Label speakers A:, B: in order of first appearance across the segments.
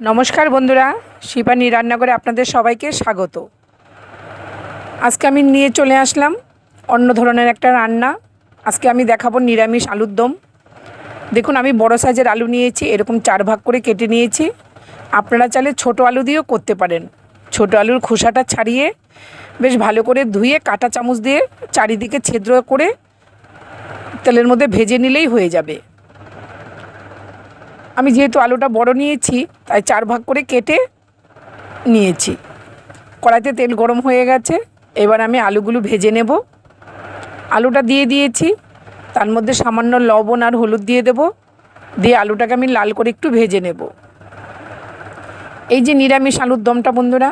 A: নমস্কার বন্ধুরা, শিপানি রান্নাঘরে আপনাদের সবাইকে স্বাগত। আজকে আমি নিয়ে চলে আসলাম অন্য ধরনের একটা রান্না। আজকে আমি দেখাবো নিরামিষ আলুর দম। দেখুন, আমি বড় সাইজের আলু নিয়েছি, এরকম চার ভাগ করে কেটে নিয়েছি। আপনারা চাইলে ছোট আলু দিয়েও করতে পারেন। ছোট আলুর খোসাটা ছাড়িয়ে বেশ ভালো করে ধুয়ে কাঁটা চামচ দিয়ে চারিদিকে ছিদ্র করে তেলের মধ্যে ভেজে নিলেই হয়ে যাবে। আমি যেহেতু আলুটা বড় নিয়েছি, তাই চার ভাগ করে কেটে নিয়েছি। কড়াইতে তেল গরম হয়ে গেছে, এবার আমি আলুগুলো ভেজে নেব। আলুটা দিয়ে দিয়েছি, তার মধ্যে সামান্য লবণ আর হলুদ দিয়ে দেব। দিয়ে আলুটাকে আমি লাল করে একটু ভেজে নেব। এই যে নিরামিষ আলুর দমটা বন্ধুরা,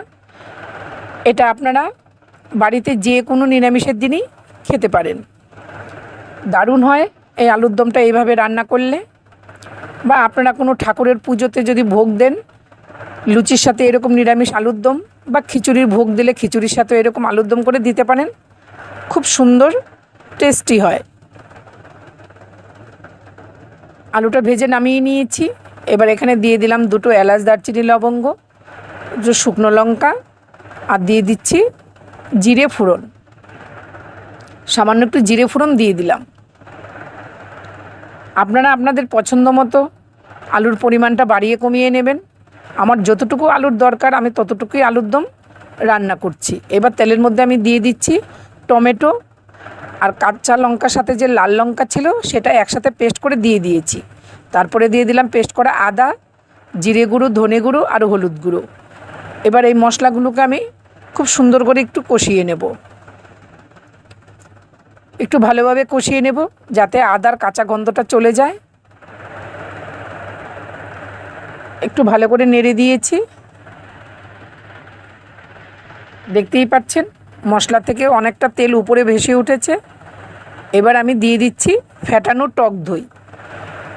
A: এটা আপনারা বাড়িতে যে কোনো নিরামিষের দিনই খেতে পারেন। দারুণ হয় এই আলুর দমটা এইভাবে রান্না করলে। বা আপনারা কোনো ঠাকুরের পুজোতে যদি ভোগ দেন, লুচির সাথে এরকম নিরামিষ আলুর দম বা খিচুড়ির ভোগ দিলে খিচুড়ির সাথে এরকম আলুর দম করে দিতে পারেন। খুব সুন্দর, টেস্টি হয়। আলুটা ভেজে নামিয়ে নিয়েছি। এবার এখানে দিয়ে দিলাম দুটো এলাচ দারচিনি লবঙ্গ, দুটো শুকনো লঙ্কা আর দিয়ে দিচ্ছি জিরে ফোড়ন। সামান্য একটু জিরে ফোড়ন দিয়ে দিলাম। আপনারা আপনাদের পছন্দ মতো আলুর পরিমাণটা বাড়িয়ে কমিয়ে নেবেন। আমার যতটুকু আলুর দরকার, আমি ততটুকুই আলুর দম রান্না করছি। এবার তেলের মধ্যে আমি দিয়ে দিচ্ছি টমেটো আর কাঁচা লঙ্কার সাথে যে লাল লঙ্কা ছিল, সেটা একসাথে পেস্ট করে দিয়ে দিয়েছি। তারপরে দিয়ে দিলাম পেস্ট করা আদা, জিরে গুঁড়ো, ধনে গুঁড়ো আর হলুদ গুঁড়ো। এবার এই মশলাগুলোকে আমি খুব সুন্দর করে একটু কষিয়ে নেব। একটু ভালোভাবে কষিয়ে নেব যাতে আদার কাঁচা গন্ধটা চলে যায়। একটু ভালো করে নেড়ে দিয়েছি। দেখতেই পাচ্ছেন, মশলা থেকে অনেকটা তেল উপরে ভেসে উঠেছে। এবার আমি দিয়ে দিচ্ছি ফ্যাটানো টক দই।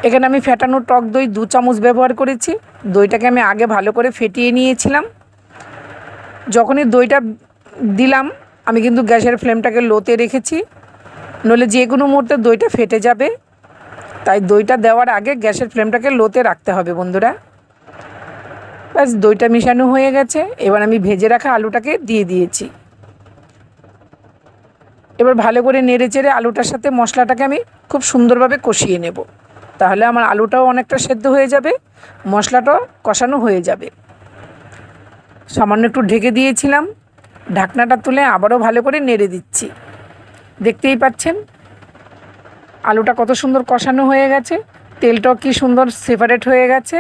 A: এখানে আমি ফ্যাটানো টক দই দু চামচ ব্যবহার করেছি। দইটাকে আমি আগে ভালো করে ফেটিয়ে নিয়েছিলাম। যখনই দইটা দিলাম, আমি কিন্তু গ্যাসের ফ্লেমটাকে লোতে রেখেছি। নইলে যে কোনো মুহূর্তে দইটা ফেটে যাবে। তাই দইটা দেওয়ার আগে গ্যাসের ফ্লেমটাকে লোতে রাখতে হবে বন্ধুরা। ব্যাস, দইটা মিশানো হয়ে গেছে। এবার আমি ভেজে রাখা আলুটাকে দিয়ে দিয়েছি। এবার ভালো করে নেড়ে চেড়ে আলুটার সাথে মশলাটাকে আমি খুব সুন্দরভাবে কষিয়ে নেব। তাহলে আমার আলুটাও অনেকটা সেদ্ধ হয়ে যাবে, মশলাটাও কষানো হয়ে যাবে। সামান্য একটু ঢেকে দিয়েছিলাম। ঢাকনাটা তুলে আবারও ভালো করে নেড়ে দিচ্ছি। দেখতেই পাচ্ছেন। আলুটা কত সুন্দর কষানো হয়ে গেছে। তেলটাও কি সুন্দর সেপারেট হয়ে গেছে।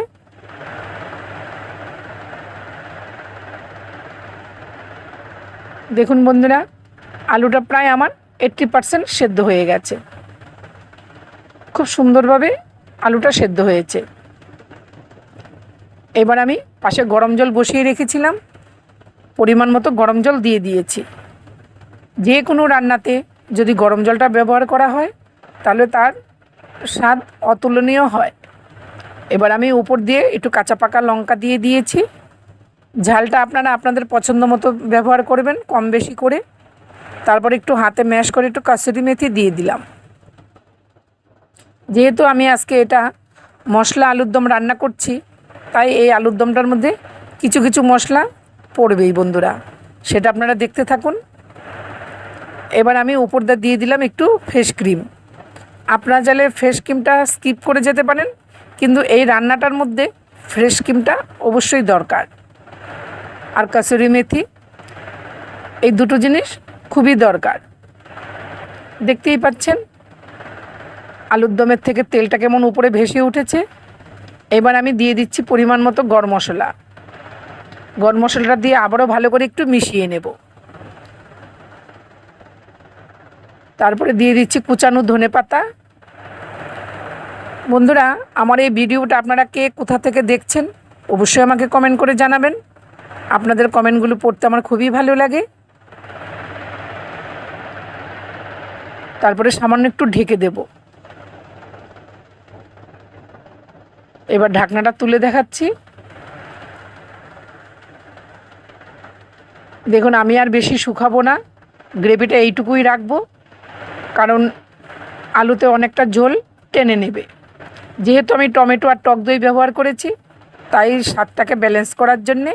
A: দেখুন বন্ধুরা, আলুটা প্রায় আমার এইট্টি পারসেন্ট সেদ্ধ হয়ে গেছে। খুব সুন্দরভাবে আলুটা সেদ্ধ হয়েছে। এবার আমি পাশে গরম জল বসিয়ে রেখেছিলাম। পরিমাণ মতো গরম জল দিয়ে দিয়েছি। যে কোনো রান্নাতে যদি গরম জলটা ব্যবহার করা হয়, তাহলে তার স্বাদ অতুলনীয় হয়। এবার আমি উপর দিয়ে একটু কাঁচা পাকা লঙ্কা দিয়ে দিয়েছি। ঝালটা আপনারা আপনাদের পছন্দ মতো ব্যবহার করবেন, কম বেশি করে। তারপর একটু হাতে ম্যাশ করে একটু কাসুরি মেথি দিয়ে দিলাম। যেহেতু আমি আজকে এটা মশলা আলুর দম রান্না করছি, তাই এই আলুর দমটার মধ্যে কিছু কিছু মশলা পড়বেই বন্ধুরা। সেটা আপনারা দেখতে থাকুন। এবার আমি উপর দিয়ে দিয়ে দিলাম একটু ফেস ক্রিম। আপনারা চাইলে ফেস ক্রিমটা স্কিপ করে যেতে পারেন, কিন্তু এই রান্নাটার মধ্যে ফ্রেশ ক্রিমটা অবশ্যই দরকার। আর কাসুরি মেথি, এই দুটো জিনিস খুবই দরকার। দেখতেই পাচ্ছেন, আলুর দমের থেকে তেলটা কেমন উপরে ভেসে উঠেছে। এবার আমি দিয়ে দিচ্ছি পরিমাণ মতো গরম মশলা। গরম মশলাটা দিয়ে আবারও ভালো করে একটু মিশিয়ে নেব। তারপরে দিয়ে দিচ্ছি কুচানো ধনে পাতা। বন্ধুরা, আমার এই ভিডিওটা আপনারা কে কোথা থেকে দেখছেন, অবশ্যই আমাকে কমেন্ট করে জানাবেন। আপনাদের কমেন্টগুলো পড়তে আমার খুবই ভালো লাগে। তারপরে সামান্য একটু ঢেকে দেব। এবার ঢাকনাটা তুলে দেখাচ্ছি। দেখুন, আমি আর বেশি শুকাবো না। গ্রেভিটা এইটুকুই রাখব। কারণ আলুতে অনেকটা ঝোল টেনে নেবে। যেহেতু আমি টমেটো আর টক দই ব্যবহার করেছি, তাই স্বাদটাকে ব্যালেন্স করার জন্যে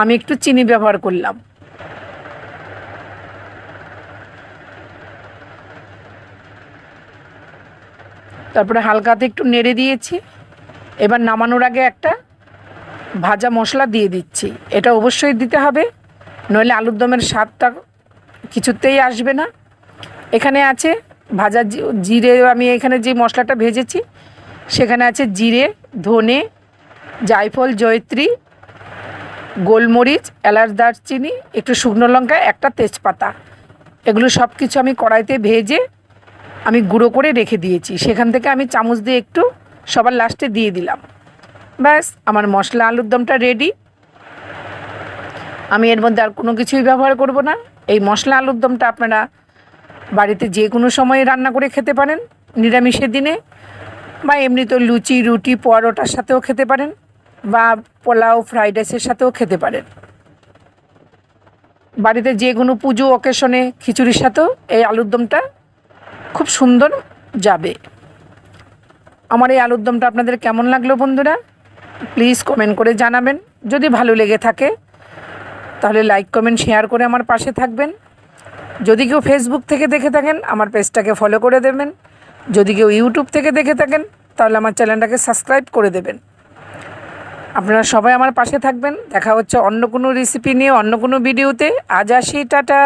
A: আমি একটু চিনি ব্যবহার করলাম। তারপরে হালকাতে একটু নেড়ে দিয়েছি। এবার নামানোর আগে একটা ভাজা মশলা দিয়ে দিচ্ছি। এটা অবশ্যই দিতে হবে, নইলে আলুর দমের স্বাদটা কিছুতেই আসবে না। এখানে আছে ভাজা জিরে, আমি এখানে যে মশলাটা ভেজেছি, সেখানে আছে জিরে, ধনে, জায়ফল, জয়ত্রী, গোলমরিচ, এলাচ দারচিনি, একটু শুকনো লঙ্কা, একটা তেজপাতা। এগুলো সব কিছু আমি কড়াইতে ভেজে আমি গুঁড়ো করে রেখে দিয়েছি। সেখান থেকে আমি চামচ দিয়ে একটু সবার লাস্টে দিয়ে দিলাম। ব্যাস, আমার মশলা আলুর দমটা রেডি আমি এর মধ্যে আর কোনো কিছুই ব্যবহার করব না। এই মশলা আলুর দমটা আপনারা বাড়িতে যে কোনো সময় রান্না করে খেতে পারেন নিরামিষের দিনে, বা এমনি তো লুচি, রুটি, পরোটার সাথেও খেতে পারেন, বা পোলাও, ফ্রাইড রাইসের সাথেও খেতে পারেন। বাড়িতে যে কোনো পুজো অকেশনে খিচুড়ির সাথেও এই আলুর দমটা খুব সুন্দর যাবে। আমার এই আলুর দমটা আপনাদের কেমন লাগল বন্ধুরা? প্লিজ কমেন্ট করে জানাবেন। যদি ভালো লেগে থাকে, তাহলে লাইক কমেন্ট শেয়ার করে আমার পাশে থাকবেন। যদি কেউ ফেসবুক থেকে দেখে থাকেন, আমার পেজটাকে ফলো করে দেবেন। যদি কেউ ইউটিউব থেকে দেখে থাকেন, তাহলে আমার চ্যানেলটাকে সাবস্ক্রাইব করে দেবেন। আপনারা সবাই আমার পাশে থাকবেন। দেখা হচ্ছে অন্য কোনো রেসিপি নিয়ে, অন্য কোনো ভিডিওতে আজ আসি, টাটা!